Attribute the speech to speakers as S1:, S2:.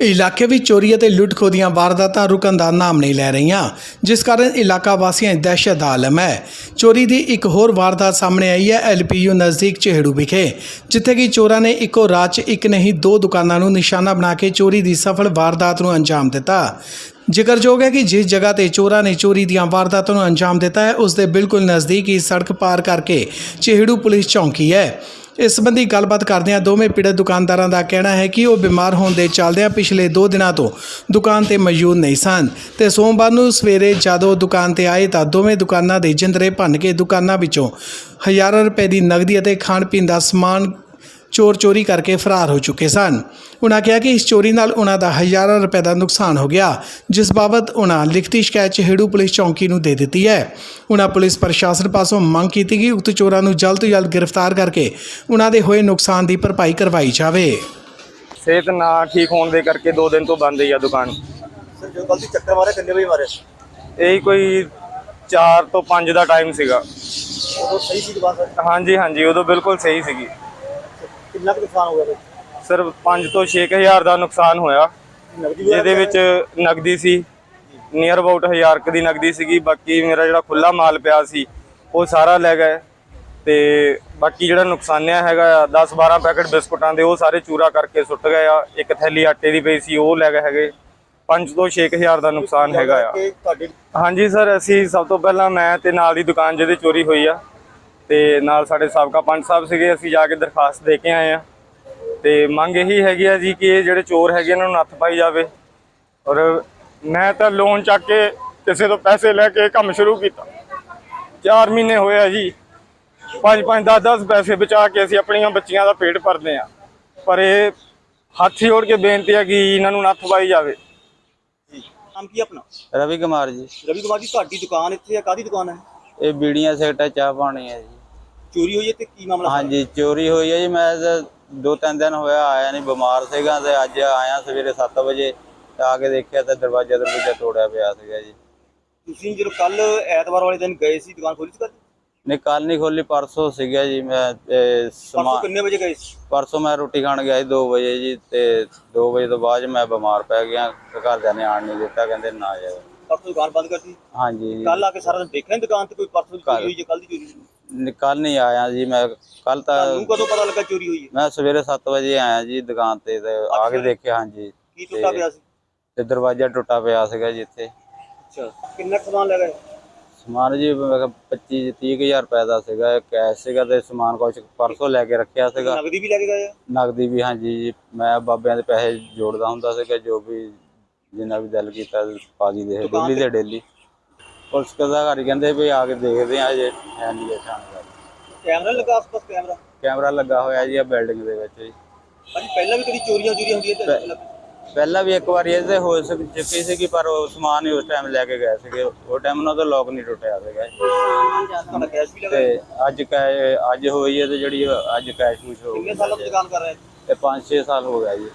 S1: ਇਲਾਕੇ ਵਿੱਚ ਚੋਰੀ ਅਤੇ ਲੁੱਟ-ਖੋਹ ਦੀਆਂ ਵਾਰਦਾਤਾਂ ਰੁਕਣ ਦਾ ਨਾਮ ਨਹੀਂ ਲੈ ਰਹੀਆਂ, ਜਿਸ ਕਾਰਨ ਇਲਾਕਾ ਵਾਸੀਆਂ 'ਚ ਦਹਿਸ਼ਤ ਦਾ ਆਲਮ ਹੈ। ਚੋਰੀ ਦੀ ਇੱਕ ਹੋਰ ਵਾਰਦਾਤ ਸਾਹਮਣੇ ਆਈ ਹੈ ਐਲਪੀਯੂ ਨਜ਼ਦੀਕ ਚਿਹੜੂ ਵਿਖੇ, ਜਿੱਥੇ ਕਿ ਚੋਰਾਂ ਨੇ ਇੱਕੋ ਰਾਤ 'ਚ ਇੱਕ ਨਹੀਂ, ਦੋ ਦੁਕਾਨਾਂ ਨੂੰ ਨਿਸ਼ਾਨਾ ਬਣਾ ਕੇ ਚੋਰੀ ਦੀ ਸਫਲ ਵਾਰਦਾਤ ਨੂੰ ਅੰਜਾਮ ਦਿੱਤਾ। ਜ਼ਿਕਰਯੋਗ ਹੈ ਕਿ ਜਿਸ ਜਗ੍ਹਾ ਤੇ ਚੋਰਾਂ ਨੇ ਚੋਰੀ ਦੀਆਂ ਵਾਰਦਾਤਾਂ ਨੂੰ ਅੰਜਾਮ ਦਿੱਤਾ ਹੈ, ਉਸ ਦੇ ਬਿਲਕੁਲ ਨਜ਼ਦੀਕ ਹੀ ਸੜਕ ਪਾਰ ਕਰਕੇ ਚਿਹੜੂ ਪੁਲਿਸ ਚੌਂਕੀ ਹੈ। ਇਸ ਸੰਬੰਧੀ ਗੱਲਬਾਤ ਕਰਦਿਆਂ ਦੋਵੇਂ ਪੀੜਤ ਦੁਕਾਨਦਾਰਾਂ ਦਾ ਕਹਿਣਾ ਹੈ ਕਿ ਉਹ ਬਿਮਾਰ ਹੋਣ ਦੇ ਚੱਲਦਿਆਂ ਪਿਛਲੇ 2 ਦਿਨਾਂ ਤੋਂ ਦੁਕਾਨ ਤੇ ਮੌਜੂਦ ਨਹੀਂ ਸਨ ਤੇ ਸੋਮਵਾਰ ਨੂੰ ਸਵੇਰੇ ਜਦੋਂ ਦੁਕਾਨ ਤੇ ਆਏ ਤਾਂ ਦੋਵੇਂ ਦੁਕਾਨਾਂ ਦੇ ਜਿੰਦਰੇ ਭੰਨ ਕੇ ਦੁਕਾਨਾਂ ਵਿੱਚੋਂ ਹਜ਼ਾਰਾਂ ਰੁਪਏ ਦੀ ਨਗਦੀ ਅਤੇ ਖਾਣ ਪੀਣ ਦਾ ਸਮਾਨ ਚੋਰ ਚੋਰੀ ਕਰਕੇ ਫਰਾਰ ਹੋ ਚੁੱਕੇ ਸਨ। ਉਨ੍ਹਾਂ ਕਿਹਾ ਕਿ ਇਸ ਚੋਰੀ ਨਾਲ ਉਨ੍ਹਾਂ ਦਾ ਹਜ਼ਾਰਾਂ ਰੁਪਏ ਦਾ ਨੁਕਸਾਨ ਹੋ ਗਿਆ ਜਿਸ ਬਾਬਤ ਉਨ੍ਹਾਂ ਲਿਖਤੀ ਸ਼ਿਕਾਇਤ ਚਿਹੜੂ ਪੁਲਿਸ ਚੌਂਕੀ ਨੂੰ ਦੇ ਦਿੱਤੀ ਹੈ। ਉਨ੍ਹਾਂ ਪੁਲਿਸ ਪ੍ਰਸ਼ਾਸਨ ਪਾਸੋਂ ਮੰਗ ਕੀਤੀ ਕਿ ਉਕਤ ਚੋਰਾਂ ਨੂੰ ਜਲਦ ਤੋਂ ਜਲਦ ਗ੍ਰਿਫਤਾਰ ਕਰਕੇ ਉਨ੍ਹਾਂ ਦੇ ਹੋਏ ਨੁਕਸਾਨ ਦੀ ਭਰਪਾਈ ਕਰਵਾਈ ਜਾਵੇ।
S2: ਸਿਹਤ ਨਾ ਠੀਕ ਹੋਣ ਦੇ ਕਰਕੇ 2 ਦਿਨ ਤੋਂ ਬੰਦ ਹੀ ਆ ਦੁਕਾਨ।
S3: ਸਰ ਜਦੋਂ ਕੱਲ ਦੀ ਚੱਕਰ ਮਾਰੇ ਕਿੰਨੇ ਵਜੇ ਮਾਰੇ?
S2: ਇਹ ਕੋਈ 4 ਤੋਂ 5 ਦਾ ਟਾਈਮ ਸੀਗਾ।
S3: ਉਦੋਂ ਸਹੀ ਸੀ ਦੁਕਾਨ
S2: ਹਾਂਜੀ ਹਾਂਜੀ ਉਦੋਂ ਬਿਲਕੁਲ ਸਹੀ ਸੀਗੀ।
S3: ਕਿੰਨਾ ਕੁ ਨੁਕਸਾਨ ਹੋ ਗਿਆ ਬਈ
S2: ਸਿਰਫ 5 ਤੋਂ 6000 ਦਾ ਨੁਕਸਾਨ ਹੋਇਆ।
S3: ਨਗਦੀ
S2: ਜਿਹਦੇ ਵਿੱਚ ਨਗਦੀ ਸੀ ਨੀਅਰ ਅਬਾਊਟ 1000 ਕੁ ਦੀ ਨਗਦੀ ਸੀਗੀ ਬਾਕੀ ਮੇਰਾ ਜਿਹੜਾ ਖੁੱਲਾ ਮਾਲ ਪਿਆ ਸੀ ਉਹ ਸਾਰਾ ਲੈ ਗਏ। ਤੇ ਬਾਕੀ ਜਿਹੜਾ ਨੁਕਸਾਨਿਆ ਹੈਗਾ 10 12 ਪੈਕਟ ਬਿਸਕੁਟਾਂ ਦੇ ਉਹ ਸਾਰੇ ਚੂਰਾ ਕਰਕੇ ਸੁੱਟ ਗਏ ਆ। ਇੱਕ ਥੈਲੀ ਆਟੇ ਦੀ ਪਈ ਸੀ ਉਹ ਲੈ ਗਏ ਹੈਗੇ। 5 ਤੋਂ 6000 ਦਾ ਨੁਕਸਾਨ ਹੈਗਾ ਆ।
S3: ਕਿ ਤੁਹਾਡੀ
S2: ਹਾਂਜੀ ਸਰ ਅਸੀਂ ਸਭ ਤੋਂ ਪਹਿਲਾਂ ਮੈਂ ਤੇ ਨਾਲ ਦੀ ਦੁਕਾਨ ਜਿਹਦੇ ਚੋਰੀ ਹੋਈ ਆ ਤੇ ਨਾਲ ਸਾਡੇ ਸਾਬਕਾ ਪੰਚ ਸਾਹਿਬ ਸੀਗੇ ਅਸੀਂ ਜਾ ਕੇ ਦਰਖਾਸਤ ਦੇ ਕੇ ਆਏ ਆ ਤੇ ਮੰਗ ਇਹੀ ਹੈਗੀ ਆ ਜੀ ਕਿ ਇਹ ਜਿਹੜੇ ਚੋਰ ਹੈਗੇ ਇਹਨਾਂ ਨੂੰ ਨੱਥ ਪਾਈ ਜਾਵੇ। ਔਰ ਮੈਂ ਤਾਂ ਲੋਨ ਚੱਕ ਕੇ ਕਿਸੇ ਤੋਂ ਪੈਸੇ ਲੈ ਕੇ ਕੰਮ ਸ਼ੁਰੂ ਕੀਤਾ। 4 ਮਹੀਨੇ ਹੋਏ ਆ ਜੀ। 5 5 10 10 ਪੈਸੇ ਬਚਾ ਕੇ ਅਸੀਂ ਆਪਣੀਆਂ ਬੱਚੀਆਂ ਦਾ ਪੇਟ ਭਰਦੇ ਆ ਪਰ ਇਹ ਹੱਥ ਜੋੜ ਕੇ ਬੇਨਤੀ ਹੈ ਕਿ ਇਹਨਾਂ ਨੂੰ ਨੱਥ ਪਾਈ ਜਾਵੇ।
S3: ਨਾਮ ਕੀ ਆਪਣਾ?
S4: ਰਵੀ ਕੁਮਾਰ ਜੀ।
S3: ਰਵੀ ਕੁਮਾਰ ਜੀ ਤੁਹਾਡੀ ਦੁਕਾਨ ਇੱਥੇ ਹੈ ਕਾਦੀ ਦੁਕਾਨ ਹੈ
S4: ਇਹ ਬੀੜੀਆਂ ਸੇਟਾ ਚਾਹ ਪਾਣੀ ਹੈ ਜੀ।
S3: ਚੋਰੀ ਹੋਈ ਹੈ ਤੇ ਕੀ ਮਾਮਲਾ
S4: ਹਾਂਜੀ ਚੋਰੀ ਹੋਈ ਹੈ ਜੀ। ਮੈਂ ਤਾਂ ਦੋ ਤਿੰਨ ਦਿਨ ਹੋਇਆ ਆਇਆ ਨਹੀਂ ਬਿਮਾਰ ਸੀਗਾ ਤੇ ਅੱਜ ਆਇਆ ਸਵੇਰੇ 7 ਵਜੇ। ਤੇ ਆ ਕੇ ਦੇਖਿਆ ਤਾਂ ਦਰਵਾਜ਼ਾ ਦਰਵਾਜ਼ਾ ਤੋੜਿਆ ਪਿਆ ਸੀਗਾ ਜੀ।
S3: ਤੁਸੀਂ ਜਦੋਂ ਕੱਲ ਐਤਵਾਰ ਵਾਲੇ ਦਿਨ ਗਏ ਸੀ ਦੁਕਾਨ ਖੋਲੀ ਸੀ ਕੱਲ
S4: ਨਹੀਂ ਕੱਲ ਨਹੀਂ ਖੋਲੀ ਪਰਸੋਂ ਸੀਗਾ ਜੀ ਮੈਂ
S3: ਪਰਸੋਂ
S4: ਸਮਾ
S3: ਕਿੰਨੇ ਵਜੇ ਗਏ ਸੀ?
S4: ਪਰਸੋਂ ਮੈਂ ਰੋਟੀ ਖਾਣ ਗਿਆ ਸੀ 2 ਵਜੇ ਜੀ ਤੇ 2 ਵਜੇ ਤੋਂ ਬਾਅਦ ਮੈਂ ਬਿਮਾਰ ਪੈ ਗਿਆ। ਤੇ ਘਰਦਿਆਂ ਨੇ ਆਣ ਨਹੀਂ ਦਿੱਤਾ ਕਹਿੰਦੇ ਨਾ ਜਾਓ
S3: ਪਰਸੋਂ ਦੁਕਾਨ ਬੰਦ ਕਰਤੀ?
S4: ਹਾਂਜੀ।
S3: ਕੱਲ ਆ ਕੇ ਸਾਰਾ ਦਿਨ ਦੇਖਿਆ ਨੀ ਦੁਕਾਨ ਤੇ ਕੋਈ ਪਰਸੋਂ ਦੀ ਚੋਰੀ ਹੋਈ ਜਾਂ ਕੱਲ ਦੀ ਚੋਰੀ ਹੋਈ?
S4: ਕੱਲ ਨਹੀਂ ਆਇਆ ਜੀ ਮੈਂ ਕੱਲ ਤਾਂ
S3: ਤੁਹਾਨੂੰ ਕਦੋਂ ਪਤਾ ਲੱਗਾ ਚੋਰੀ ਹੋਈ ਹੈ?
S4: ਮੈਂ ਸਵੇਰੇ 7 ਵਜੇ ਆਇਆ ਜੀ ਦੁਕਾਨ ਤੇ ਤੇ ਆ ਕੇ ਦੇਖਿਆ ਹਾਂਜੀ।
S3: ਕੀ ਟੁੱਟਾ ਪਿਆ ਸੀ?
S4: ਤੇ ਦਰਵਾਜ਼ਾ ਟੁੱਟਾ ਪਿਆ ਸੀਗਾ ਜੀ ਇੱਥੇ।
S3: ਅੱਛਾ। ਕਿੰਨਾ ਸਮਾਨ ਲੈ ਗਏ
S4: ਸਮਾਨ ਜੀ ਮੈਂ ਕਿਹਾ 25 30000 ਰੁਪਏ ਦਾ ਸੀਗਾ ਕੈਸ਼ ਸੀਗਾ ਤੇ ਸਮਾਨ ਕੁਛ ਪਰਸੋਂ ਲੈ ਕੇ ਰੱਖਿਆ ਸੀਗਾ।
S3: ਨਗਦੀ ਵੀ ਲੈ ਕੇ ਗਏ ਆ?
S4: ਨਗਦੀ ਵੀ ਹਾਂਜੀ ਜੀ ਮੈਂ ਬਾਬਿਆਂ ਦੇ ਪੈਸੇ ਜੋੜਦਾ ਹੁੰਦਾ ਸੀਗਾ ਜੋ ਵੀ ਜਿੰਨਾ ਵੀ ਦਿਲ ਕੀਤਾ ਪਾ ਦੀ ਦੇ ਡੇਲੀ ਦੇ ਡੇਲੀ। ਪੁਲਿਸ ਕਜ਼ਾਗਾਰੀ ਕਹਿੰਦੇ ਵੀ ਆ ਕੇ ਦੇਖਦੇ ਆ ਜੇ ਹੈ ਨਹੀਂ ਇਹ
S3: ਕੈਮਰਾ ਲੱਗਾ ਆਸ-ਪਾਸ ਕੈਮਰਾ?
S4: ਕੈਮਰਾ ਲੱਗਾ ਹੋਇਆ ਜੀ ਆ ਬਿਲਡਿੰਗ ਦੇ ਵਿੱਚ ਜੀ।
S3: ਭਾਜੀ ਪਹਿਲਾਂ ਵੀ ਕਦੀ ਚੋਰੀਆਂ ਚੋਰੀਆਂ ਹੁੰਦੀਆਂ ਤੇ
S4: ਪਹਿਲਾਂ ਵੀ ਇੱਕ ਵਾਰੀ ਇਹਦੇ ਹੋ ਸਕ- ਚੁੱਕੀ ਸੀਗੀ ਪਰ ਉਹ ਸਮਾਨ ਹੀ ਉਸ ਟਾਈਮ ਲੈ ਕੇ ਗਏ ਸੀਗੇ। ਉਹ ਟਾਈਮ ਉਹਨਾਂ ਦਾ ਲੋਕ ਨਹੀਂ ਟੁੱਟਿਆ ਸੀਗਾ
S3: ਤੁਹਾਡਾ ਕੈਸ਼ ਵੀ ਲੱਗਾ?
S4: ਤੇ ਅੱਜ ਕੈ ਅੱਜ ਹੋਈ ਹੈ ਤੇ ਜਿਹੜੀ ਅੱਜ ਕੈਸ਼ ਹੋ
S3: ਕਿੰਨੇ ਸਾਲਾਂ ਤੋਂ ਦੁਕਾਨ ਕਰ ਰਹੇ
S4: ਤੇ 5-6 ਸਾਲ ਹੋ ਗਿਆ ਜੀ।